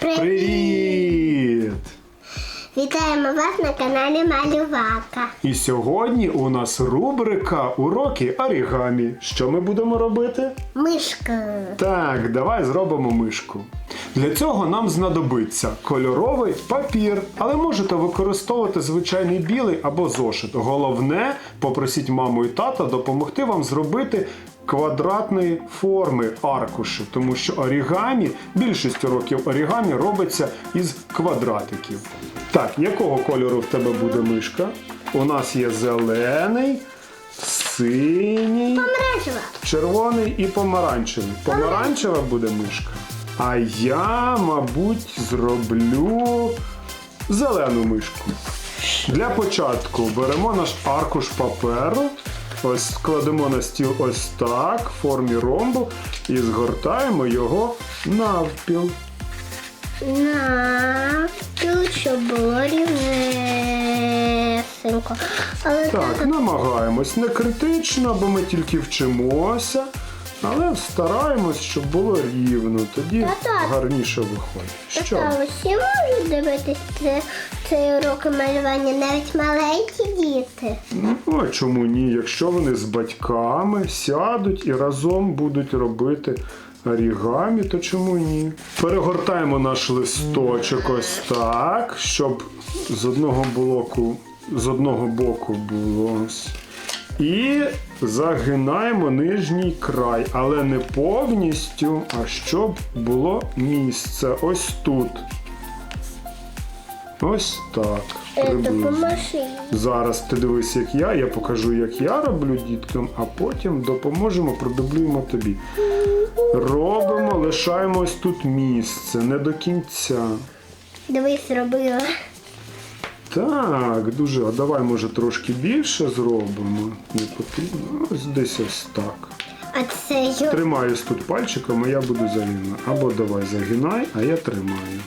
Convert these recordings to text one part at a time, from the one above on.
Привіт! Вітаємо вас на каналі Малювака. І сьогодні у нас рубрика Уроки орігамі. Що ми будемо робити? Мишка. Так, давай зробимо мишку. Для цього нам знадобиться кольоровий папір, але можете використовувати звичайний білий або зошит. Головне, попросіть маму і тата допомогти вам зробити квадратної форми аркуші, тому що орігамі, більшість уроків орігамі робиться із квадратиків. Так, якого кольору в тебе буде мишка? У нас є зелений, синій. Померанжева. Червоний і помаранчевий. Помаранчева буде мишка. А я, мабуть, зроблю зелену мишку. Для початку беремо наш аркуш паперу, ось складемо на стіл ось так, в формі ромбу, і згортаємо його навпіл. Навпіл, щоб було рівнесенько. Але Так, намагаємось не критично, бо ми тільки вчимося, але стараємось, щоб було рівно. Тоді Та-та. гарніше виходить. Що? Та усі можуть дивитися це, цей урок малювання, навіть маленькі діти. Ну, а чому ні? Якщо вони з батьками сядуть і разом будуть робити орігамі, то чому ні? Перегортаємо наш листочок ось так, щоб з одного блоку, з одного боку було ось. І загинаємо нижній край, але не повністю, а щоб було місце ось тут. Ось так. Е, приблизно. Зараз ти дивись, як я, я покажу, як я роблю діткам, а потім допоможемо, продублюємо тобі. Робимо, лишаємо ось тут місце, не до кінця. Дивись, зробила. Так, дуже. А давай, може, трошки більше зробимо. Не потрібно. Ось десь ось так. А це йо. Тримаюсь тут пальчиком, а я буду загинати. Або давай загинай, а я тримаю.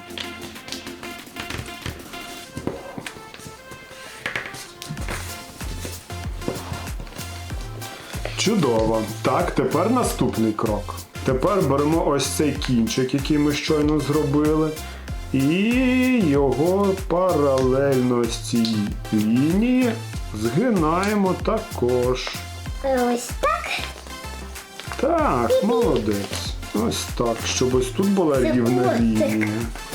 Чудово. Так, тепер наступний крок. Тепер беремо ось цей кінчик, який ми щойно зробили, і його паралельно цій лінії згинаємо також. Ось так. Так, молодець. Ось так, щоб ось тут була Це рівна котик. лінія.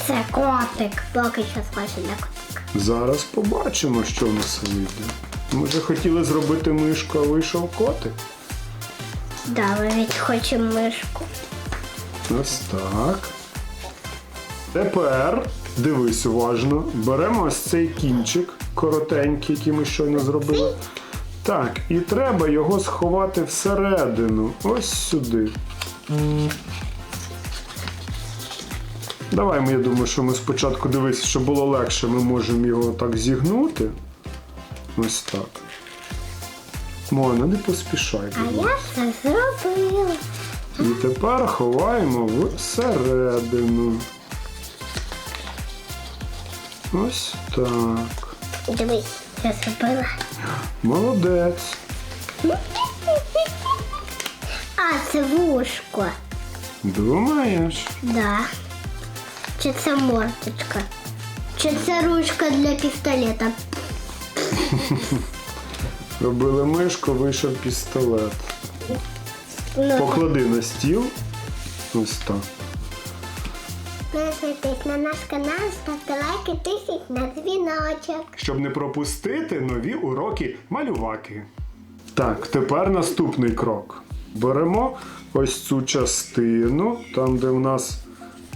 Це котик. Поки що схоже на котик. Зараз побачимо, що в нас вийде. Ми вже хотіли зробити мишку, а вийшов котик. Да, ми ведь хочемо мишку. Ось так. Тепер дивись уважно. Беремо ось цей кінчик коротенький, який ми щойно зробили. Так, і треба його сховати всередину. Ось сюди. Давай, я думаю, що ми спочатку дивись, щоб було легше, ми можемо його так зігнути. Ось так. Мона, не поспішай. А я все зробила. І тепер ховаємо всередину. Ось так. Дивись, я зробила. Молодець. А, це вушко. Думаєш? Да. Чи це морточка? Чи це ручка для пістолета? Робили мишку, вийшов пістолет. Ну, Поклади на стіл. Ось так. Підписуйтесь на наш канал, ставте лайки, тисіть на дзвіночок. Щоб не пропустити нові уроки малюваки. Так, тепер наступний крок. Беремо ось цю частину, там, де в нас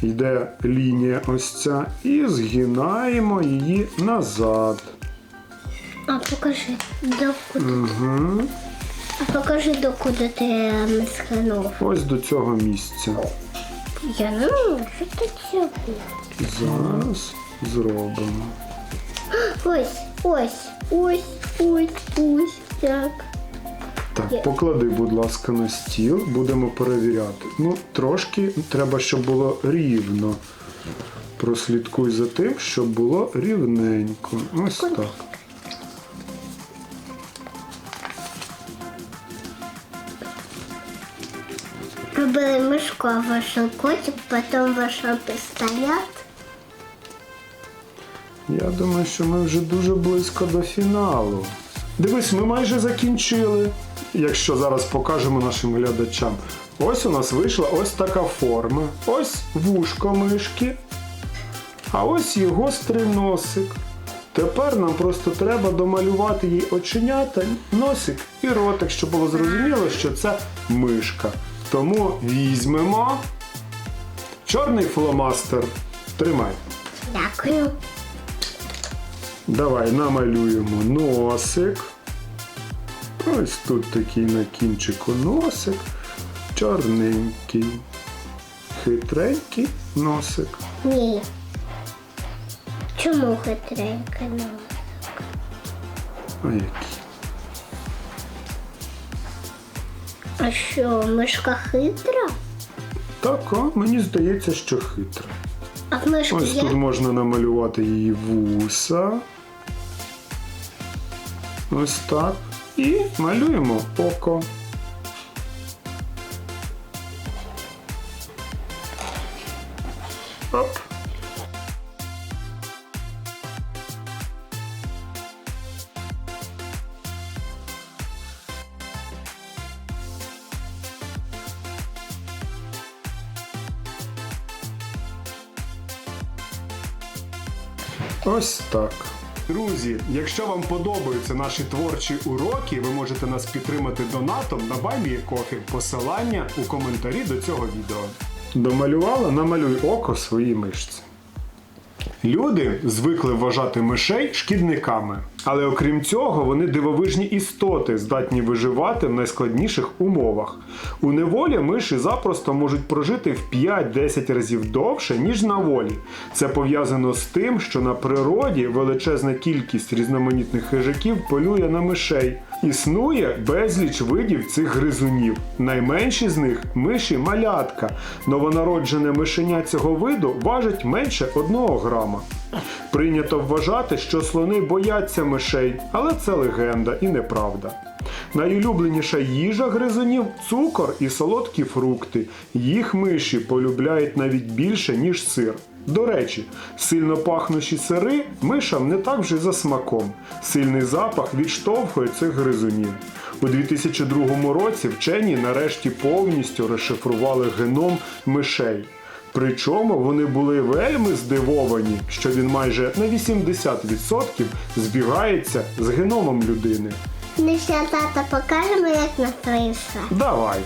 йде лінія ось ця, і згинаємо її назад. А покажи, докуди. Угу. А покажи, докуди ти ем, схинув. Ось до цього місця. Я не можу це цього. Зараз зробимо. Ось, ось, ось, ось, ось, так. Так, поклади, будь ласка, на стіл, будемо перевіряти. Ну, трошки треба, щоб було рівно. Прослідкуй за тим, щоб було рівненько. Ось так. Робили мишку, а вийшов котик, потім вийшов пістолет. Я думаю, що ми вже дуже близько до фіналу. Дивись, ми майже закінчили. Якщо зараз покажемо нашим глядачам. Ось у нас вийшла ось така форма. Ось вушко мишки. А ось її гострий носик. Тепер нам просто треба домалювати їй оченята, носик і ротик, щоб було зрозуміло, що це мишка. Тому візьмемо чорний фломастер. Тримай. Дякую. Давай намалюємо носик. Ось тут такий на кінчику носик. Чорненький. Хитренький носик. Ні. Чому хитренька ну? А який? А що, мишка хитра? Так, а, мені здається, що хитра. А в мишки Ось є? тут можна намалювати її вуса. Ось так. І малюємо око. Ось так. Друзі, якщо вам подобаються наші творчі уроки, ви можете нас підтримати донатом на Кофі. Посилання у коментарі до цього відео. Домалювала, намалюй око своїй мишці. Люди звикли вважати мишей шкідниками, але окрім цього, вони дивовижні істоти, здатні виживати в найскладніших умовах. У неволі миші запросто можуть прожити в 5-10 разів довше, ніж на волі. Це пов'язано з тим, що на природі величезна кількість різноманітних хижаків полює на мишей. Існує безліч видів цих гризунів. Найменші з них миші малятка. Новонароджене мишеня цього виду важить менше 1 грама. Прийнято вважати, що слони бояться мишей, але це легенда і неправда. Найулюбленіша їжа гризунів цукор і солодкі фрукти. Їх миші полюбляють навіть більше, ніж сир. До речі, сильно пахнущі сири мишам не так вже за смаком. Сильний запах відштовхує цих гризунів. У 2002 році вчені нарешті повністю розшифрували геном мишей. Причому вони були вельми здивовані, що він майже на 80% збігається з геномом людини. Ну що, тата, покажемо, як на твої все. Давай.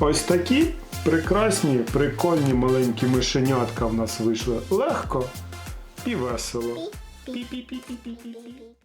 Ось такі прекрасні, прикольні маленькі мишенятка в нас вийшли. Легко і весело. Пі-пі-пі-пі-пі-пі.